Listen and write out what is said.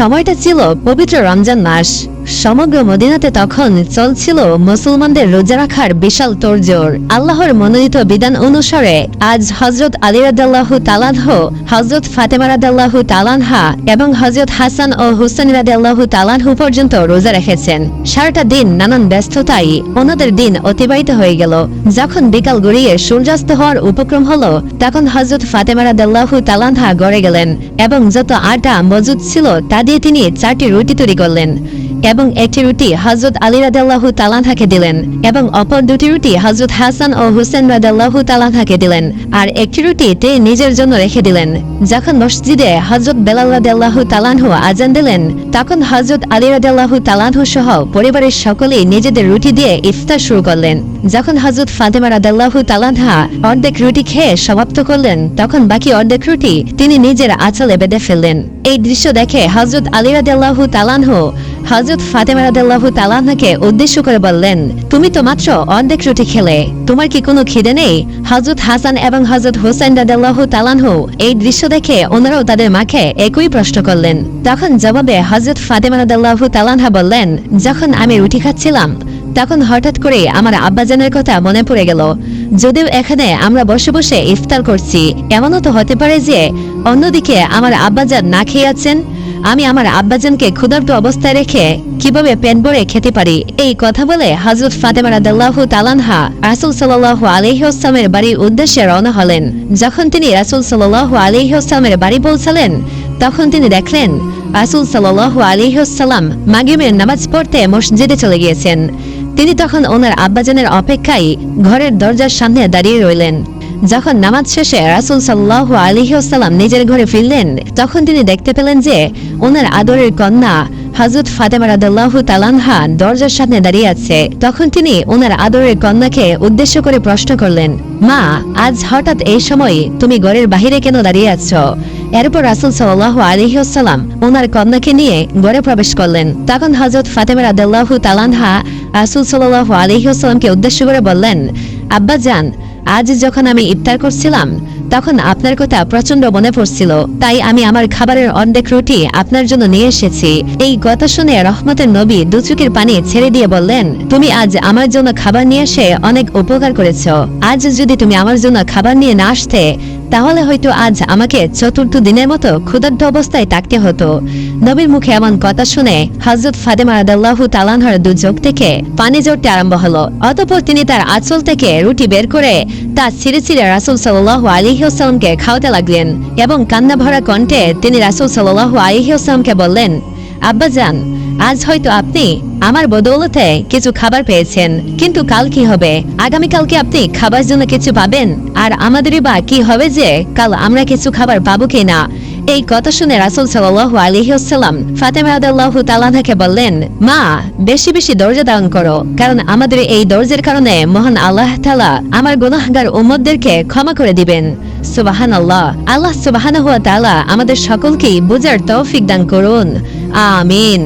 সময়টা ছিল পবিত্র রমজান মাস। সমগ্র মদিনাতে তখন চলছিল মুসলমানদের রোজা রাখার বিশাল তোড়জোড়। আল্লাহর মনোনীত বিধান অনুসারে আজ হজরত আলী রাদাল্লাহ তালানহ হজরত ফাতেমা রাদাল্লাহ তালানহা এবং হজরত হাসান ও হুসেন রাদাল্লাহ তালানহু পর্যন্ত রোজা রেখেছেন। সারাটা দিন নানান ব্যস্ততায় ওনাদের দিন অতিবাহিত হয়ে গেল। যখন বিকাল গড়িয়ে সূর্যাস্ত হওয়ার উপক্রম হলো, তখন হজরত ফাতেমা রাদাল্লাহ তালানহা গড়ে গেলেন এবং যত আটা মজুদ ছিল তা দিয়ে তিনি চারটি রুটি তৈরি করলেন। এবং একটি রুটি হজরত আলী রাদাল্লাহু তালানহাকে দিলেন এবং অপর দুটি রুটি হজরত হাসান ও হুসেন রাদাল্লাহু তালানহাকে দিলেন। আর একটি রুটি তিনি নিজের জন্য রেখে দিলেন। যখন মসজিদে হজরত বেলাল রাদাল্লাহু তালানহু আজান দিলেন, তখন হজরত আলী রাদাল্লাহু তালানহু সহ পরিবারের সকলেই নিজেদের রুটি দিয়ে ইফতার শুরু করলেন। যখন হজরত ফাতেমা রাদাল্লাহু তালানহা অর্ধেক রুটি খেয়ে সমাপ্ত করলেন, তখন বাকি অর্ধেক রুটি তিনি নিজের আঁচলে বেঁধে ফেললেন। এই দৃশ্য দেখে হজরত আলী রাদাল্লাহু তালানহু হজরত ফাতেমা রাদাল্লাহু তালানহাকে উদ্দেশ্য করে বললেন, তুমি তো মাত্র অর্ধেক রুটি খেলে, তোমার কি কোনো খিদে নেই? হজরত হাসান এবং হজরত হোসেন রাদাল্লাহু তালানহু এই দৃশ্য দেখে ওনারাও তাদের মাকে একই প্রশ্ন করলেন। তখন জবাবে হজরত ফাতেমা রাদাল্লাহু তালানহা বললেন, যখন আমি রুটি খাচ্ছিলাম, তখন হঠাৎ করে আমার আব্বাজানের কথা মনে পড়ে গেল। যদিও এখানে আমরা বসে বসে ইফতার করছি, এমনও তো হতে পারে যে অন্যদিকে আমার আব্বাজান না খেয়ে আছেন আমি আমার আব্বাজানকে ক্ষুধার্ত অবস্থায় রেখে কীভাবে পেট ভরে খেতে পারি, এই কথা বলে হজরত ফাতেমা রাদাল্লাহ তালানহা রাসুল সাল্লাহ আলহিউসালামের বাড়ির উদ্দেশ্যে রওনা হলেন। যখন তিনি রাসুল সাল্লাহ আলহিউসালামের বাড়ি পৌঁছালেন, তখন তিনি দেখলেন রাসুল সাল্লাহ আলহিউসালাম মাগিমের নামাজ পড়তে মসজিদে চলে গিয়েছেন। তিনি তখন ওনার আব্বাজানের অপেক্ষায় ঘরের দরজার সামনে দাঁড়িয়ে রইলেন। যখন নামাজ শেষে রাসুল সাল্লাহ আলিহাসাল্লাম নিজের ঘরে ফিরলেন, তখন তিনি দেখতে পেলেন যে ওনার আদরের কন্যা হজরত ফাতেমা রাদাল্লাহু তালানহা দরজার সামনে দাঁড়িয়ে আছে। তখন তিনি ওনার আদরের কন্যাকে উদ্দেশ্য করে প্রশ্ন করলেন, মা, আজ হঠাৎ এই সময় তুমি ঘরের বাহিরে কেন দাঁড়িয়ে আছো? এরপর রাসুল সাল্লাহ আলিহাসাল্লাম ওনার কন্যাকে নিয়ে ঘরে প্রবেশ করলেন। তখন হজরত ফাতেমা রাদাল্লাহু তালানহা রাসুল সাল্লাহ আলিহাসাল্লামকে উদ্দেশ্য করে বললেন, আব্বা যান আজ যখন আমি ইফতার করছিলাম, তখন আপনার কথা প্রচণ্ড মনে পড়ছিল। তাই আমি আমার খাবারের অর্ধেক রুটি আপনার জন্য নিয়ে এসেছি। এই কথা শুনে রহমতের নবী দুচুকের পানি ছেড়ে দিয়ে বললেন, তুমি আজ আমার জন্য খাবার নিয়ে এসে অনেক উপকার করেছ। আজ যদি তুমি আমার জন্য খাবার নিয়ে না আসতে তাহলে হয়তো আজ আমাকে চতুর্থ দিনের মতো ক্ষুধার্ত অবস্থায় থাকতে হতো। নবীর মুখে এমন কথা শুনে হজরত ফাতেমা রাদাল্লাহু তালানহার দু চোখ থেকে পানি জড়তে আরম্ভ হলো। অতপর তিনি তার আঁচল থেকে রুটি বের করে তা ছিঁড়ে ছিঁড়ে রাসুল সাল্লাহ আলিহাসাল্লামকে খাওয়াতে লাগলেন এবং কান্না ভরা কণ্ঠে তিনি রাসুল সাল্লাহ আলিহাসাল্লামকে বললেন আব্বাজান আজ হয়তো আপনি আমার বদৌলতে কিছু খাবার পেয়েছেন। কিন্তু কাল কি হবে? আগামীকালকে আপনি খাবার জন্য কিছু পাবেন? আর আমাদেরই বা কি হবে যে কাল আমরা কিছু খাবার পাবো কি না এই কথা শুনে রাসুল সাল্লাহ আলহিউসাল্লাম ফাতেমা আদাল্লাহ তালানাকে বললেন, মা, বেশি বেশি দরজা দান করো, কারণ আমাদের এই দরজের কারণে মহান আল্লাহ তালা আমার গুনাহগার উম্মদদেরকে ক্ষমা করে দিবেন। সুবাহান আল্লাহ আল্লাহ সুবাহান হুয়া তালা আমাদের সকলকেই বুঝার তৌফিক দান করুন। আমিন।